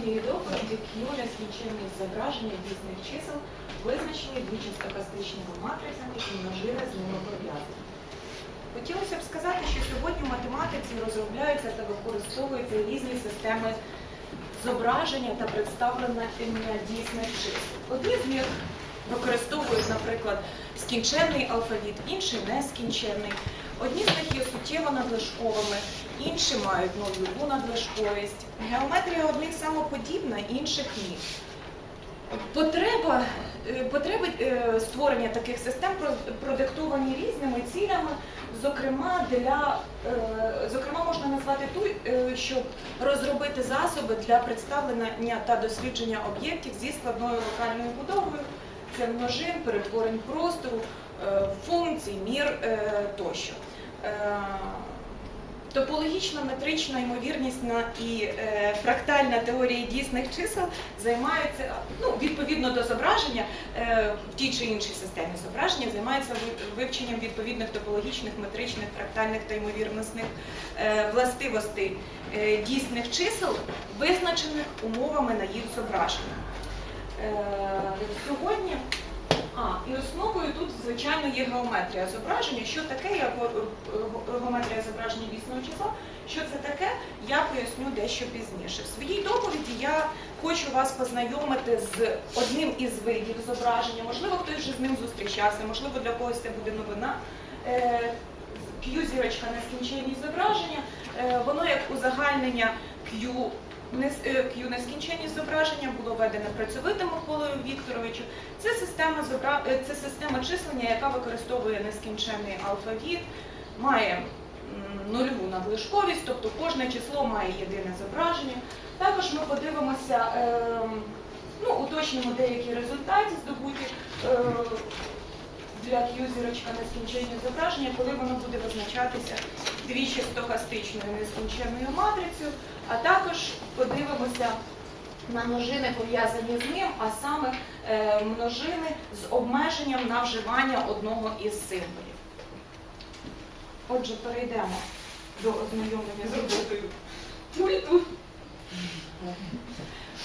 моїй доповіді Q нескінченність зображення дійсних чисел визначені двічі-стохастичними матрицями і множини з ними пов'язані. Хотілося б сказати, що сьогодні в математиці розробляються та використовуються різні системи зображення та представлення дійсних чисел. Одні з них використовують, наприклад, скінченний алфавіт, інші нескінченний. Одні з них є суттєво надлишковими, інші мають нульову надлишковість. Геометрія одних самоподібна, інших ні. Потреба, е, потреби е, створення таких систем продиктовані різними цілями. Зокрема, для е, зокрема можна назвати ту, щоб розробити засоби для представлення та дослідження об'єктів зі складною локальною будовою. Це множин, перетворень простору, функцій, мір тощо. Топологічна метрична ймовірнісна і е, фрактальна теорія дійсних чисел займаються ну, відповідно до зображення е, в тій чи іншій системі зображення, займаються ви- вивченням відповідних топологічних, метричних, фрактальних та ймовірнісних е, властивостей е, дійсних чисел, визначених умовами на їх зображення. Е, сьогодні а, і основою тут, звичайно, є геометрія зображення. Що таке я е, геометрія зображення дійсного числа? Що це таке, я поясню дещо пізніше. В своїй доповіді я хочу вас познайомити з одним із видів зображення. Можливо, хтось вже з ним зустрічався, можливо, для когось це буде новина. Е, Q-зірочка нескінченність зображення. Е, Воно як узагальнення Q Е, Q нескінченність зображення було введено працьовитим Миколою Вікторовичем. Це система зобра... е, це система числення, яка використовує нескінченний алфавіт, має нульову надлишковість, тобто кожне число має єдине зображення. Також ми подивимося, ем, ну, уточнимо деякі результати здобуті е, для Q-зірочка нескінченні зображення, коли воно буде визначатися двічі стохастичною нескінченною матрицею, а також подивимося на множини пов'язані з ним, а саме е, множини з обмеженням на вживання одного із символів. Отже, перейдемо до ознайомлення з роботою пульту.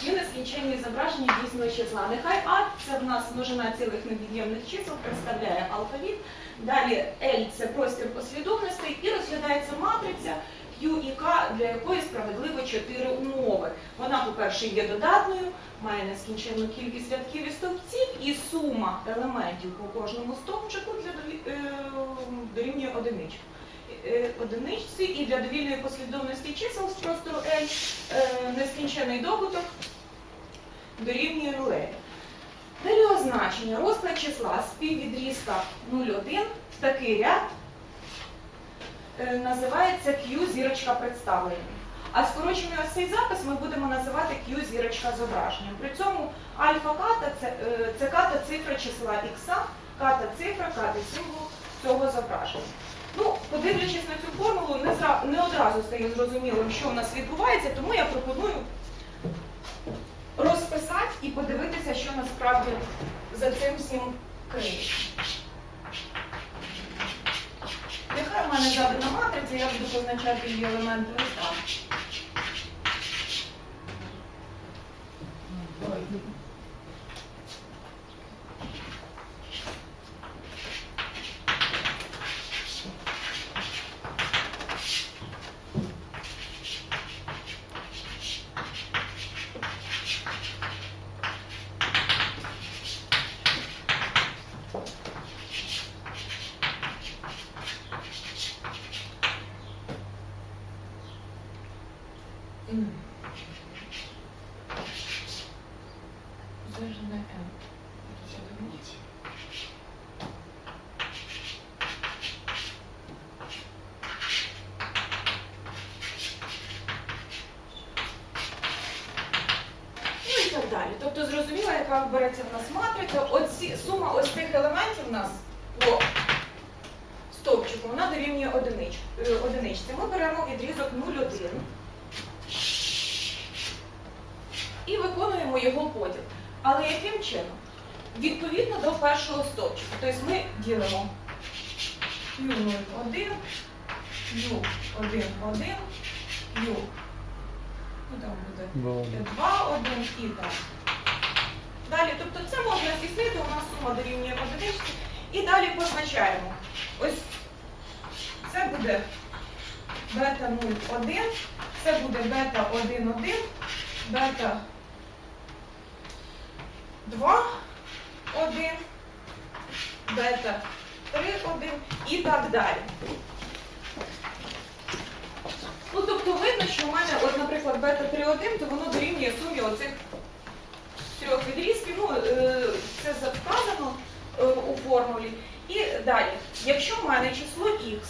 Є нескінченні зображення дійсного числа. Нехай А це в нас множина цілих невід'ємних чисел, представляє алфавіт. Далі L це простір послідовностей і розглядається матриця Q і для якої справедливо чотири умови. Вона, по-перше, є додатною, має нескінченну кількість рядків і стовпців, і сума елементів по кожному стовпчику для е, дорівнює одиничку. Е, Одиничці і для довільної послідовності чисел з простору L е, нескінчений добуток дорівнює нулеві. Далі означення розклад числа співвідрізка 0,1 в такий ряд називається Q зірочка представлення. А скорочений ось цей запис ми будемо називати Q зірочка зображення. При цьому альфа ката це, е, це ката цифра числа х, ката цифра, ката символ цього зображення. Ну, подивлячись на цю формулу, не, зра- не одразу стає зрозумілим, що в нас відбувається, тому я пропоную розписати і подивитися, що насправді за цим всім криється. Нехай в мене задана матриця, я буду позначати її елементи ось так. ЗЖНМ. Ну і так далі. Тобто зрозуміло, яка береться в нас матриця. Оці, сума ось цих елементів у нас по стовпчику, вона дорівнює одинич, е, одиничці. Ми беремо відрізок 0,1 і виконуємо його поділ. Але яким чином? Відповідно до першого стовпчика. Тобто ми ділимо Q01, U11, U Ну там буде Два 2, 1 і так. Далі, тобто це можна здійснити, у нас сума дорівнює одиничці. І далі позначаємо. Ось це буде бета 0,1, це буде бета 1,1, бета 2, 1, бета 3, 1 і так далі. Ну, тобто видно, що в мене, от, наприклад, бета 3,1, то воно дорівнює сумі оцих трьох відрізків. Ну, е, це вказано е, у формулі. І далі, якщо в мене число х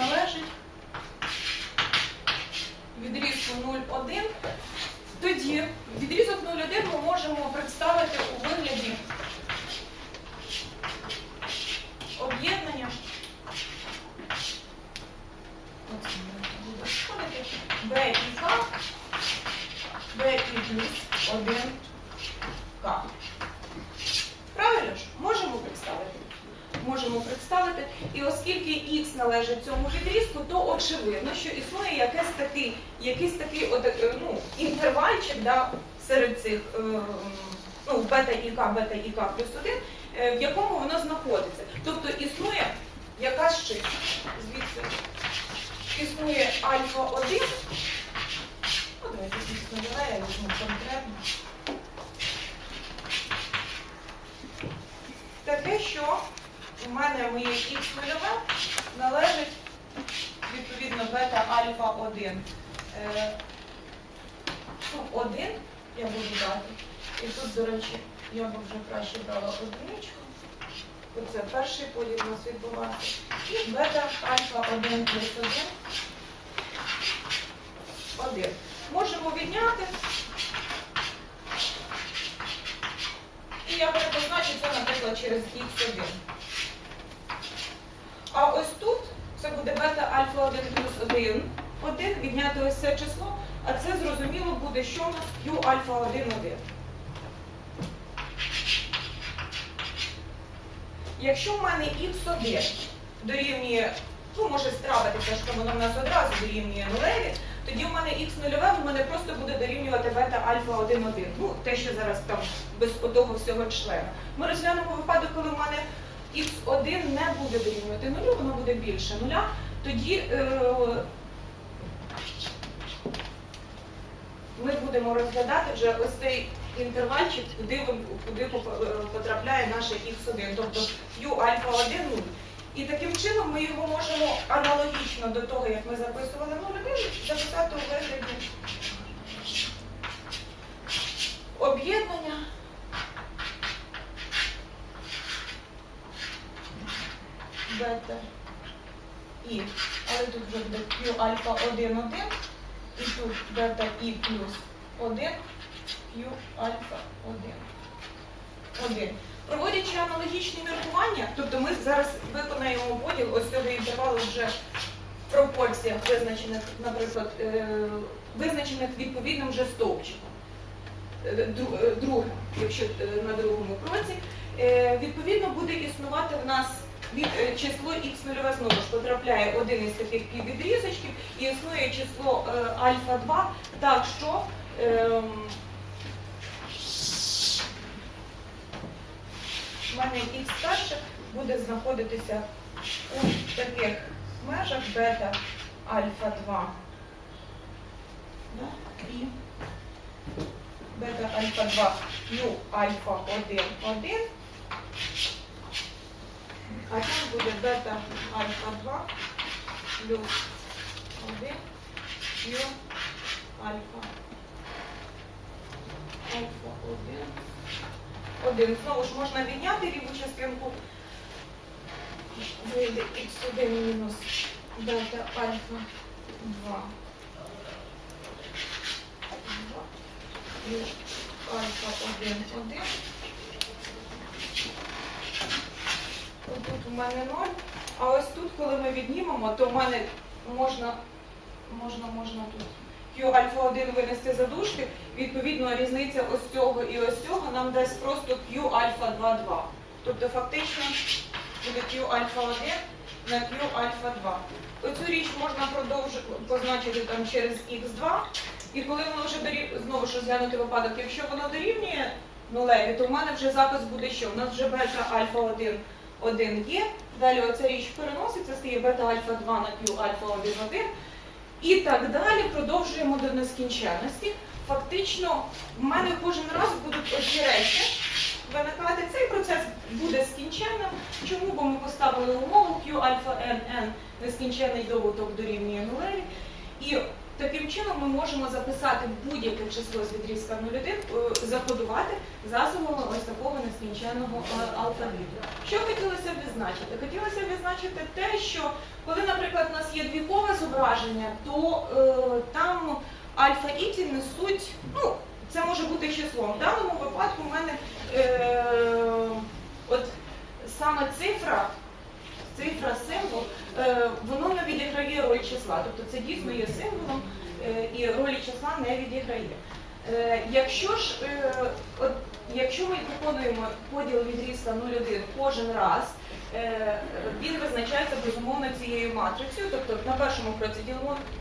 належить відрізку 0,1, тоді відрізок 0,1 ми можемо представити у вигляді об'єднання. Оце буде входити. Б і К, Б і плюс 1 К. Правильно ж? Можемо представити? Можемо представити. І оскільки х належить цьому відрізку, то очевидно, що існує якийсь такий, якийсь такий от, е, ну, інтервальчик да, серед цих е, ну, бета і К, бета і К плюс 1, е, в якому воно знаходиться. Тобто існує якась ще звідси існує альфа 1. Ну, давайте звісно, давай я візьму конкретно. Таке, що у мене моє х нульове належить відповідно бета альфа 1. Е, ну, 1 я буду дати. І тут, до речі, я б вже краще брала одиничку. Оце перший поділ у нас відбувався. І бета альфа 1 плюс 1. 1. Можемо відняти. І я перепозначу це, наприклад, через х1. А ось тут це буде бета альфа 1 плюс 1. 1 відняти ось це число, а це зрозуміло буде, що у нас q альфа 1 1. Якщо в мене х1 дорівнює, ну може стравитися, що воно в нас одразу дорівнює нулеві, тоді в мене х нульове в мене просто буде дорівнювати бета альфа 1 1. Ну, те, що зараз там без того всього члена. Ми розглянемо випадок, коли в мене х1 не буде дорівнювати нулю, воно буде більше нуля. Тоді е, ми будемо розглядати вже ось цей інтервальчик, куди, куди е, потрапляє наше х1, тобто q альфа 1 0. І таким чином ми його можемо аналогічно до того, як ми записували 0,1, записати у вигляді об'єднання. Бета і, але тут вже буде Q альфа 1, 1, і тут бета і плюс 1, Q альфа 1. 1. Проводячи аналогічні міркування, тобто ми зараз виконаємо поділ ось цього інтервалу вже в пропорціях, визначених, наприклад, е, визначених відповідним вже стовпчиком. Е, е, Другим, якщо на другому кроці, відповідно буде існувати в нас від число х нульове знову ж потрапляє один із таких піввідрізочків, і існує число альфа 2, так що ем, в мене буде знаходитися у таких межах бета альфа 2. Да? І бета альфа 2 q альфа 1 1. А там буде бета альфа 2 плюс 1 q альфа альфа 1. 1. Знову ж можна відняти ліву частинку. Вийде х1 мінус бета альфа 2. плюс альфа 1, 1. Тут у мене 0. А ось тут, коли ми віднімемо, то в мене можна, можна, можна тут Q альфа 1 винести за дужки. Відповідно, різниця ось цього і ось цього нам дасть просто Q альфа 2, 2. Тобто фактично буде Q альфа 1 на Q альфа 2. Оцю річ можна продовжити позначити там через х2. І коли воно вже дорів... знову ж розглянути випадок, якщо воно дорівнює нулеві, то в мене вже запис буде що? У нас вже бета альфа 1 1 є. Далі оця річ переноситься, стає бета альфа 2 на Q альфа 1 1. І так далі продовжуємо до нескінченності. Фактично, в мене кожен раз будуть оці речі виникати. Цей процес буде скінченним. Чому? Бо ми поставили умову Q альфа n n нескінченний добуток дорівнює нулеві. І таким чином ми можемо записати будь-яке число з відрізка 0,1, е, закодувати засобами ось такого нескінченного е, алфавіту. Що хотілося б відзначити? Хотілося б відзначити те, що коли, наприклад, у нас є двійкове зображення, то е, там альфа і ті несуть, ну, це може бути числом. В даному випадку в мене е, от саме цифра, цифра, символ, воно не відіграє роль числа. Тобто це дійсно є символом е, і ролі числа не відіграє. Е, якщо ж е, от, якщо ми виконуємо поділ відрізка 0,1 кожен раз, е, він визначається безумовно цією матрицею, тобто на першому кроці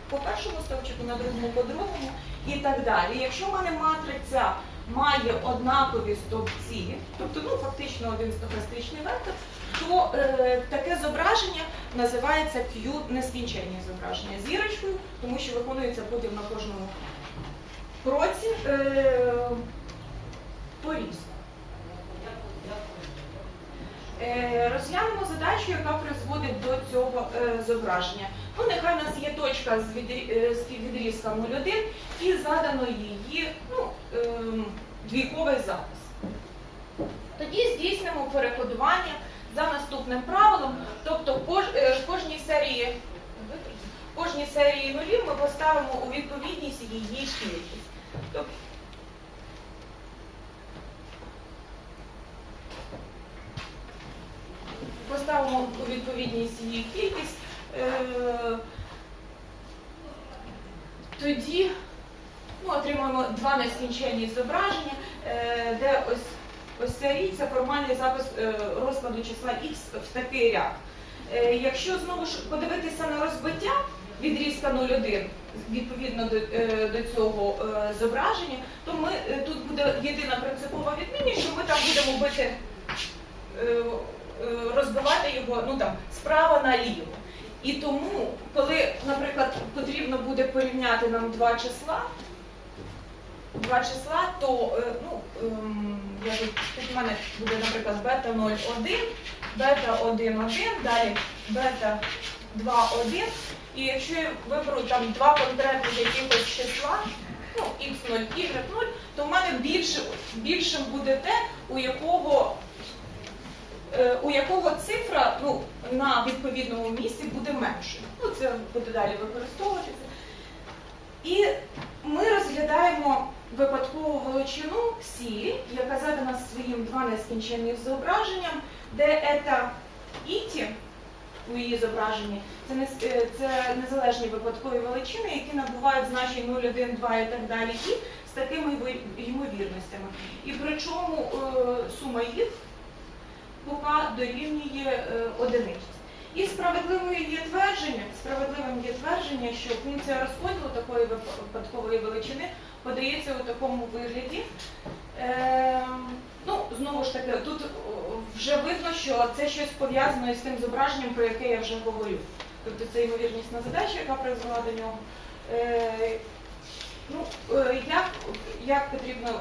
по першому стовпчику, на другому по другому і так далі. Якщо в мене матриця має однакові стовпці, тобто ну, фактично один стохастичний вектор, то е, таке зображення називається Q нескінченні зображення зірочкою, тому що виконується поділ на кожному кроці е, по-різному. Е, Розглянемо задачу, яка призводить до цього е, зображення. Ну, нехай у нас є точка з е, 0,1 і задано її ну, ем, двійковий запис. Тоді здійснимо перекодування за наступним правилом, тобто кож, е, кожній серії кожній серії нулів ми поставимо у відповідність її кількість. Тобто, поставимо у відповідність її кількість. Е, тоді ну, отримаємо два нескінченні зображення, е, де ось, ось ця річ це формальний запис е, розкладу числа х в такий ряд. Якщо знову ж подивитися на розбиття відрізка 0,1 відповідно до, до цього зображення, то ми тут буде єдина принципова відмінність, що ми там будемо бити, розбивати його ну, там, справа наліво. І тому, коли, наприклад, потрібно буде порівняти нам два числа, два числа, то е, ну, ем, я тут, тут в мене буде, наприклад, бета 0,1, бета 1,1, далі бета 2,1. І якщо я виберу там два конкретних якихось числа, ну, x0, y0, то в мене більше, більшим буде те, у якого е, у якого цифра ну, на відповідному місці буде меншою. Ну, це буде далі використовуватися. І ми розглядаємо випадкову величину Сі, яка задана своїм два нескінченних зображенням, де ета іті у її зображенні це, не, е, це незалежні випадкові величини, які набувають значень 0, 1, 2 і так далі, і з такими ймовірностями. І причому е, сума їх поки дорівнює е, одиниці. І справедливою є твердження, справедливим є твердження, що функція розподілу такої випадкової величини подається у такому вигляді. Е, ну, знову ж таки, тут вже видно, що це щось пов'язано із тим зображенням, про яке я вже говорю. Тобто це ймовірнісна задача, яка призвела до нього. Е, ну, е, як, як потрібно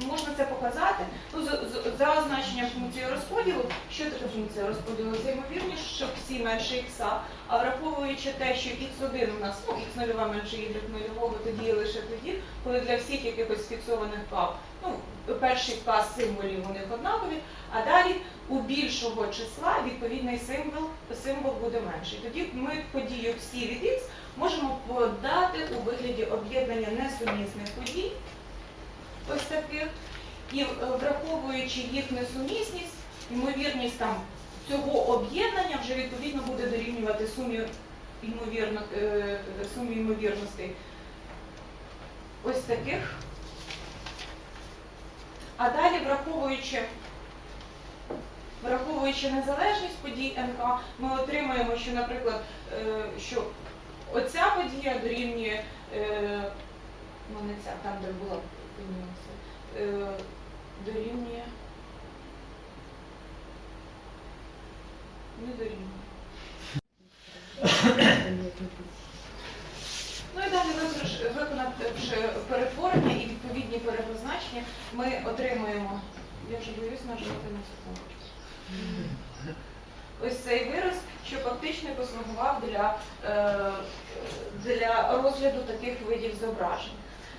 можна це показати. Ну, за, за- означенням функції розподілу, що таке функція розподілу? Це ймовірність, що всі менше х, а враховуючи те, що х1 у нас, ну, х0 менше y нульового, тоді і лише тоді, коли для всіх якихось фіксованих кав, ну, перший клас символів у них однакові, а далі у більшого числа відповідний символ, символ буде менший. Тоді ми подію всі від х можемо подати у вигляді об'єднання несумісних подій, ось таких, і е, враховуючи їх несумісність, ймовірність там цього об'єднання вже відповідно буде дорівнювати сумі ймовірно, е, сумі ймовірностей ось таких. А далі, враховуючи Враховуючи незалежність подій НК, ми отримаємо, що, наприклад, е, що оця подія дорівнює, ну не ця, там, де була нюанси, е, дорівнює. Не дорівнює. Ну і далі виконавши- перетворення і відповідні перепозначення, ми отримуємо. Я вже боюсь нажати на секундочку. Ось цей вираз, що фактично послугував для, е, для розгляду таких видів зображень.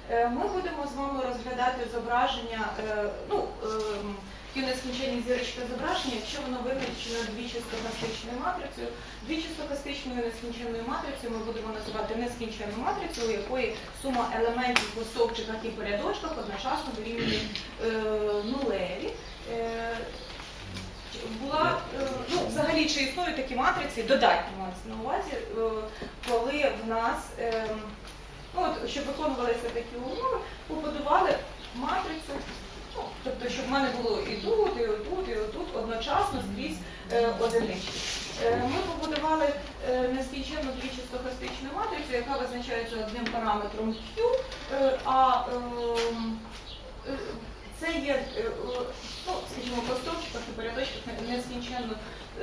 Е, Ми будемо з вами розглядати зображення, е, ну, ем, нескінченні зірочки зображення, якщо воно визначено двічастохастичною матрицею. Двічастохастичною нескінченною матрицею ми будемо називати нескінченну матрицю, у якої сума елементів по стовпчиках і по рядочках одночасно дорівнює е, нулеві. Була ну, взагалі чи існують такі матриці, додатні мається на увазі, коли в нас, е, ну от, щоб виконувалися такі умови, побудували матрицю, ну, тобто, щоб в мене було і тут, і отут, і отут одночасно скрізь е, одинички. Е, Ми побудували е, нескінченну двічастохастичну матрицю, яка визначається одним параметром Q, е, а ем, е, це є, е, е, ну, скажімо, по стовпчиках і порядочках нескінченно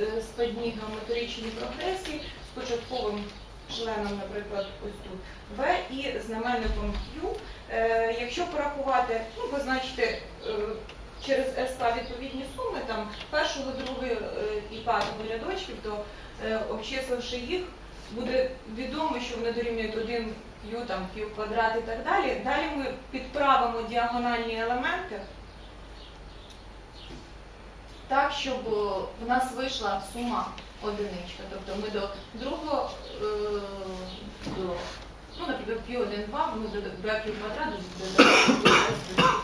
е, складні геометричні прогресії з початковим членом, наприклад, ось тут В і знаменником Q. Е, Якщо порахувати, ну, позначити е, через СК відповідні суми, там першого, другого е, і п'ятого рядочків, то обчисливши їх, буде відомо, що вони дорівнюють 1 Q, там, Q квадрат і так далі. Далі ми підправимо діагональні елементи так, щоб е, в нас вийшла сума одиничка. Тобто ми до другого, е, до, ну, наприклад, Q1, 2, ми до BQ квадрат додаємо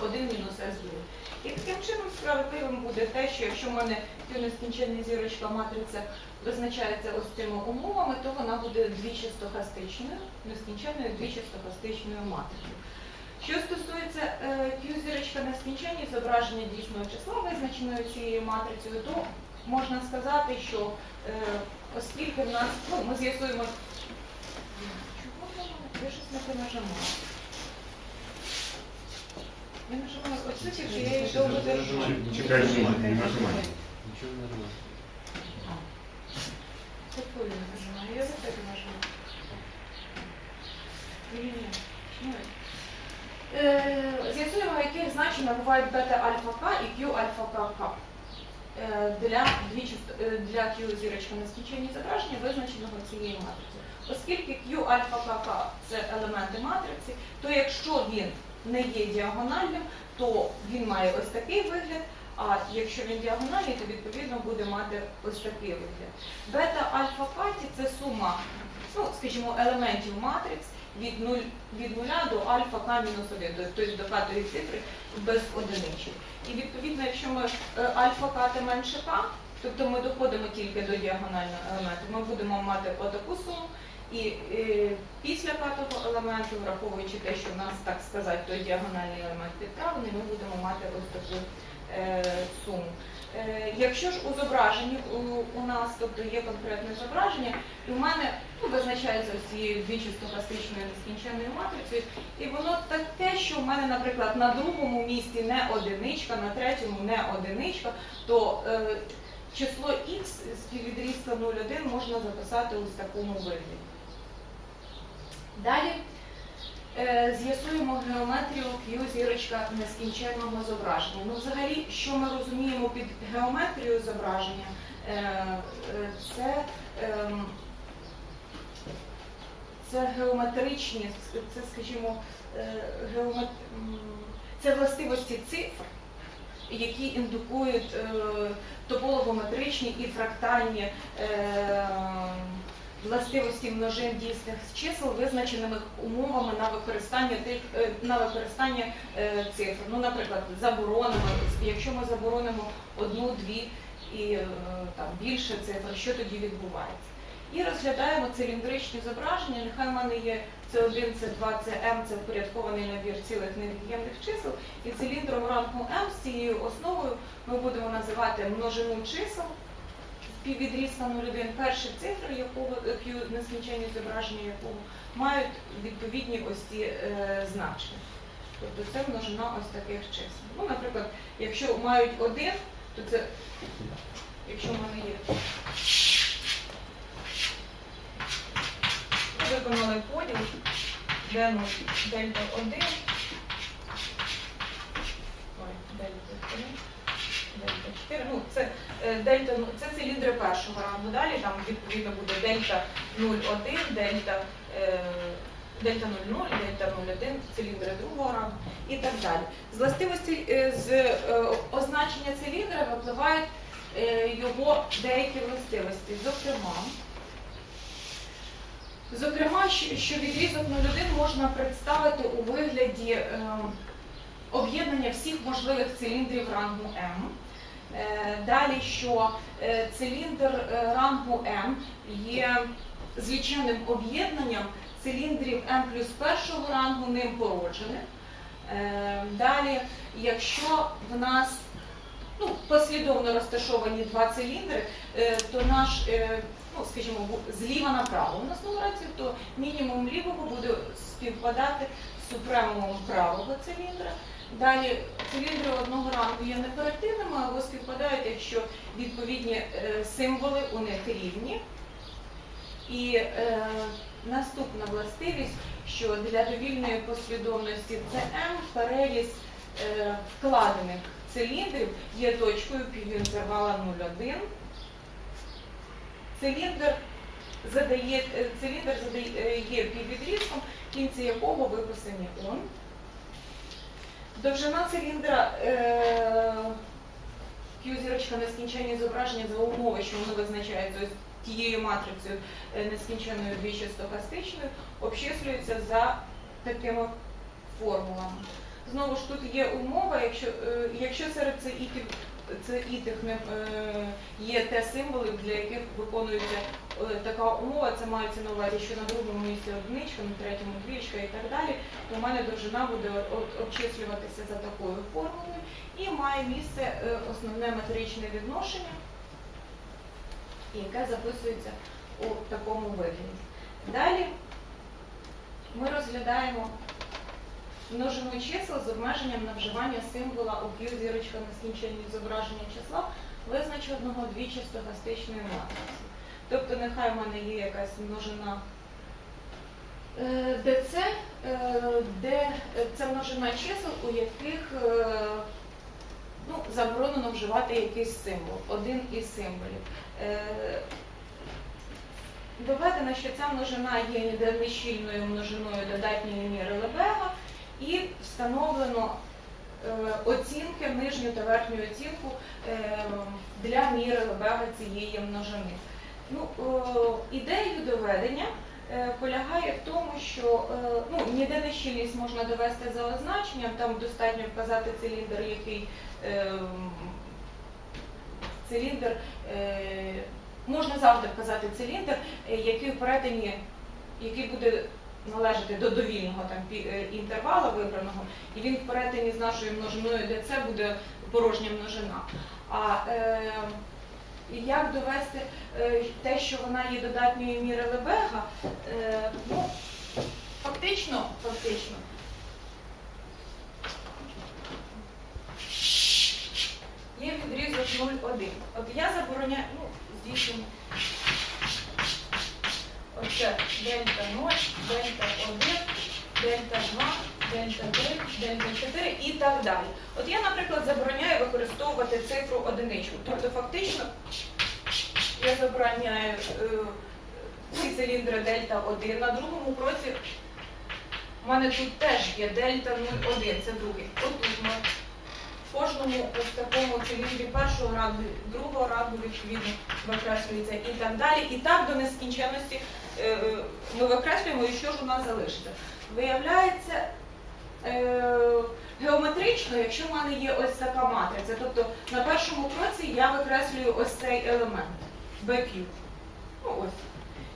1 мінус S другий. І таким чином справедливим буде те, що якщо в мене нескінченна зірочка матриця визначається ось цими умовами, то вона буде двічастохастичною, нескінченною двічастохастичною матрицею. Що стосується е, Q-зірочка нескінченні зображення дійсного числа, визначеної цією матрицею, то можна сказати, що е, оскільки в нас, ну, ми з'ясуємо, я щось не понажимаю. Я нажимаю оцю, тільки я її довго держу. Чекай, не нажимай. Нічого не. Какую я нажимаю? Я вот это нажимаю. Или нет? Е, З'ясуємо, яких значень набувають бета-альфа К і Q альфа К К. Е, Для, е, для Q зірочка на скінченні зображення, визначеного цією матрицею. Оскільки Q альфа К К це елементи матриці, то якщо він не є діагональним, то він має ось такий вигляд, а якщо він діагональний, то відповідно буде мати ось такий вигляд. Бета-альфа каті це сума, ну, скажімо, елементів матриць від 0, від 0 до альфа к мінус 1, тобто до п'ятої цифри без одиничок. І відповідно, якщо ми е, альфа к менше к, тобто ми доходимо тільки до діагонального елементу, ми будемо мати отаку суму. І е, після п'ятого елементу, враховуючи те, що в нас, так сказати, той діагональний елемент підправлений, ми будемо мати ось таку е, суму. Е, Якщо ж у зображенні у, нас, тобто є конкретне зображення, і в мене ну, визначається цією двічастохастичною нескінченною матрицею, і воно таке, що в мене, наприклад, на другому місці не одиничка, на третьому не одиничка, то е, число х співвідрізка 0,1 можна записати ось в такому вигляді. Далі з'ясуємо геометрію Q зірочка нескінченного зображення. Ну, взагалі, що ми розуміємо під геометрією зображення, е, е, це, ем, це геометричні, це, скажімо, е, геомет... це властивості цифр, які індукують е, топологометричні і фрактальні е, властивості множин дійсних чисел, визначеними умовами на використання тих е, на використання е, цифр. Ну, наприклад, заборонимо, якщо ми заборонимо одну, дві і е, там більше цифр, що тоді відбувається? І розглядаємо циліндричні зображення. Нехай в мене є С1, С2, См, це впорядкований набір цілих невід'ємних чисел. І циліндром рангу М з цією основою ми будемо називати множину чисел співвідрізка 0,1, перші цифри якого нескінченні зображення якого мають відповідні ось ці е, значення. Тобто це множина ось таких чисел. Ну, наприклад, якщо мають один, то це, якщо в мене є виконали поділ, де 0, дельта 1, ой, дельта 3, дельта 4, ну це дельта, ну, це циліндри першого рангу, далі там відповідно буде дельта 0,1, дельта, е, дельта 0,0, дельта 0,1, циліндри другого рангу і так далі. З властивості, е, з е, означення циліндра випливають е, його деякі властивості. Зокрема, Зокрема, що відрізок 0,1 можна представити у вигляді е, об'єднання всіх можливих циліндрів рангу М. Е, далі, що е, циліндр е, рангу М є зліченим об'єднанням циліндрів М плюс першого рангу ним породжених. Далі, якщо в нас ну, послідовно розташовані два циліндри, то наш, ну, скажімо, зліва направо у нас нумерація, то мінімум лівого буде співпадати з супремумом правого циліндра. Далі циліндри одного рангу є неперективними або співпадають, якщо відповідні е, символи у них рівні. І е, наступна властивість, що для довільної послідовності CM переліз е, вкладених циліндрів є точкою півінтервала 0,1. Циліндр задає, е, циліндр задає, е, є піввідрізком, кінці якого виписані он. Довжина циліндра е, Q-зірочка нескінченні зображення за умови, що воно визначається тією матрицею е, нескінченною двічі стохастичною, обчислюється за такими формулами. Знову ж тут є умова, якщо, е, якщо серед цеїтів, цеїтих не, е, є те символи, для яких виконується е, така умова, це мається на увазі, що на другому місці одиничка, на третьому двічка і так далі, то в мене довжина буде обчислюватися за такою формулою. І має місце е, основне метричне відношення, яке записується у такому вигляді. Далі ми розглядаємо множину чисел з обмеженням на вживання символа у Q зірочка на скінченні зображення числа, визначеного двічі стохастичної матриці. Тобто нехай в мене є якась множина е, ДЦ, е, де це множина чисел, у яких е, ну, заборонено вживати якийсь символ, один із символів. Доведено, що ця множина є ніде нещільною множиною додатньої міри Лебега, і встановлено е, оцінки, нижню та верхню оцінку е, для міри Лебега цієї множини. Ну, е, ідеєю доведення полягає в тому, що ну, ніде нещільність можна довести за означенням, там достатньо вказати циліндр, який циліндр. Можна завжди вказати циліндр, який в перетині, який буде належати до довільного там е, вибраного, і він в перетині з нашою множиною ДЦ буде порожня множина. А е, як довести е, те, що вона є додатньої міри Лебега, е, ну, фактично, фактично. Є відрізок 0,1. От я забороняю, ну, здійснюємо. Оце дельта 0, дельта 1, дельта 2, дельта 3, дельта 4 і так далі. От я, наприклад, забороняю використовувати цифру одиничку. Тобто фактично я забороняю е, ці циліндри дельта 1. На другому кроці в мене тут теж є дельта 0,1, це другий. От тут ми кожному ось такому циліндрі першого рангу, другого рангу відповідно викреслюється і так далі. І так до нескінченності е, е, ми викреслюємо, і що ж у нас залишиться. Виявляється, е, геометрично, якщо в мене є ось така матриця, тобто на першому кроці я викреслюю ось цей елемент BQ. Ну ось.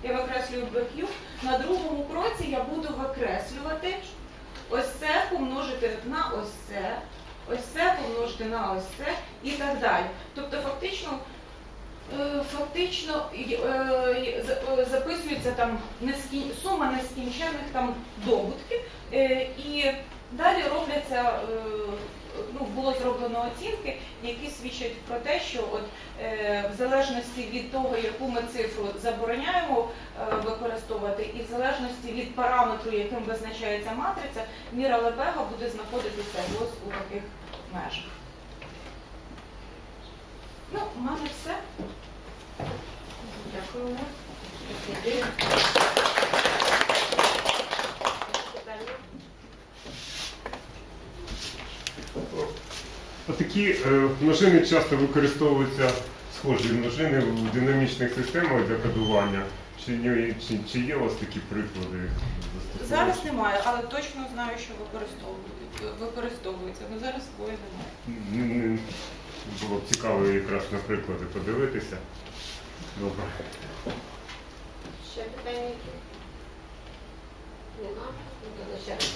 я викреслюю BQ. На другому кроці я буду викреслювати ось це помножити на ось це, ось це помножити на ось це і так далі. Тобто фактично. е, Фактично е, е, за- записується там сума нескінченних там добутків, і далі робляться, ну, було зроблено оцінки, які свідчать про те, що от, е, в залежності від того, яку ми цифру забороняємо е, використовувати, і в залежності від параметру, яким визначається матриця, міра Лебега буде знаходитися ось у таких межах. Ну, у мене все. Дякую. Отакі е, множини часто використовуються схожі множини в динамічних системах для кодування. Чи, є- чи, чи є у вас такі приклади? Зараз немає, але точно знаю, що використовують- використовується. Ну зараз бою немає. Було б цікаво якраз на приклади подивитися. Добре. Ще питання? Нема? Ну, ще раз